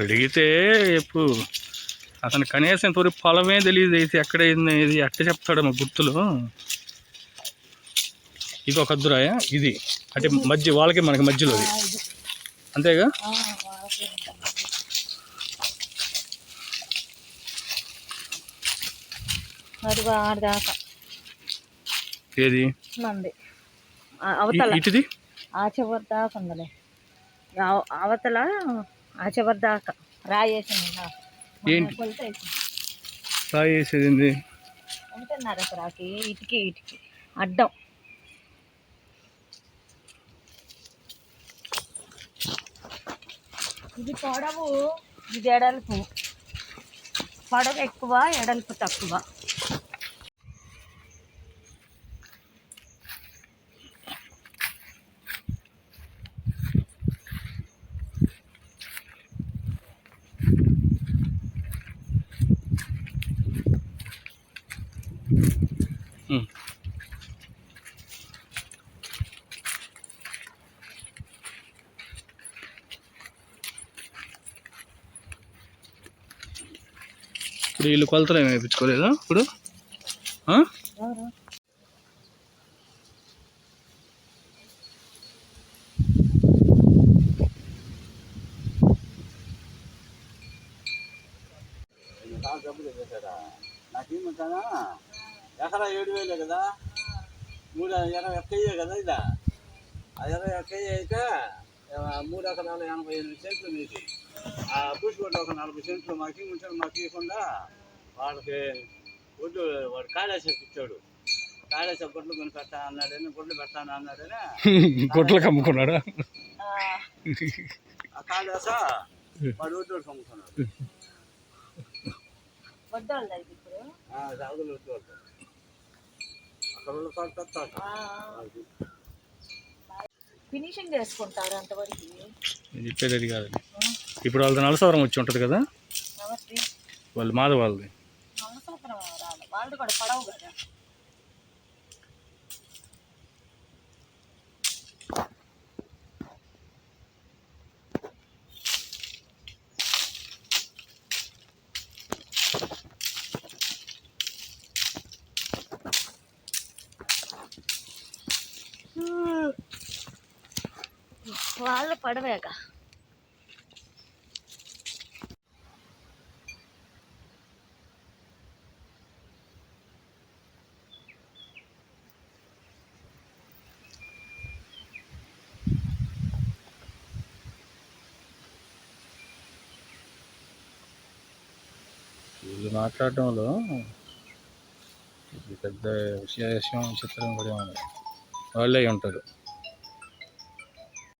అడిగితే ఎప్పుడు అతను కనీసం తొలి పొలమే తెలియదు అయితే ఎక్కడ ఏంది ఇది ఎట్ట చెప్తాడు మా గుర్తులు. ఇది ఒక అద్దురాయ ఇది. అంటే మధ్య వాళ్ళకి మనకి మధ్యలో అంతేగా? ఏది? ఇటుది? ఆ చివరి దాకా ఉందిలే. అవ- అవతల ఆ చివరి దాకా. రాయేసింది ఏంటి? కొలత వేసింది. రాయి వేసేది ఏంది? ఉంటున్నారు అక్కడికి ఇటుకి ఇటుకి. అడ్డం. ఇది పొడవు ఇది ఎడల్పు పొడవు ఎక్కువ ఎడల్పు తక్కువ Mm. ఇప్పుడు వీళ్ళు కొలతలు ఏమి వేయించుకోలేదా ఇప్పుడు ఆ? ఎవరు నాకేమంటానా ఎకరా ఏడు వేలే కదా మూడు ఎకరా ఎక్కయ్యే కదా ఇదా ఆ ఎకరా ఎక్కయ్య అయితే ఆ, మూడు ఎకరాల ఎనభై ఎనిమిది సెంట్లు మీది. ఆ బూసిగొడ్డ ఒక నలభై సెంట్లు మాకు ఉంటే మాకు ఇవ్వకుండా వాళ్ళకి ఒడ్డు వాడు కాళేశ్వరికి ఇచ్చాడు. కాళేశ్వర గుడ్లు కొని పెట్టా అన్నాడని గుడ్లు పెట్టాను అన్నాడని గుడ్లకు అమ్ముకున్నాడా ఆ, ఆ కాళేశ వాడు ఒడ్డు ఇప్పుడు? రాగులు ఒడ్డు అక్కడ ఉన్న కాడ పెట్టాలి. ఫినిషింగ్ చేసుకుంటారు అంతవరకు? నేను చెప్పేది అది కాదు. ఇప్పుడు వాళ్ళది నలసవరం వచ్చి ఉంటుంది కదా? వాళ్ళు మాధవ వాళ్ళది. వాళ్ళు కూడా పడవు కదా? వాళ్ళు పడవేక వీళ్ళు మాట్లాడటంలో ఇది పెద్ద విషయం చిత్రం కూడా ఉంది వాళ్ళే ఉంటారు.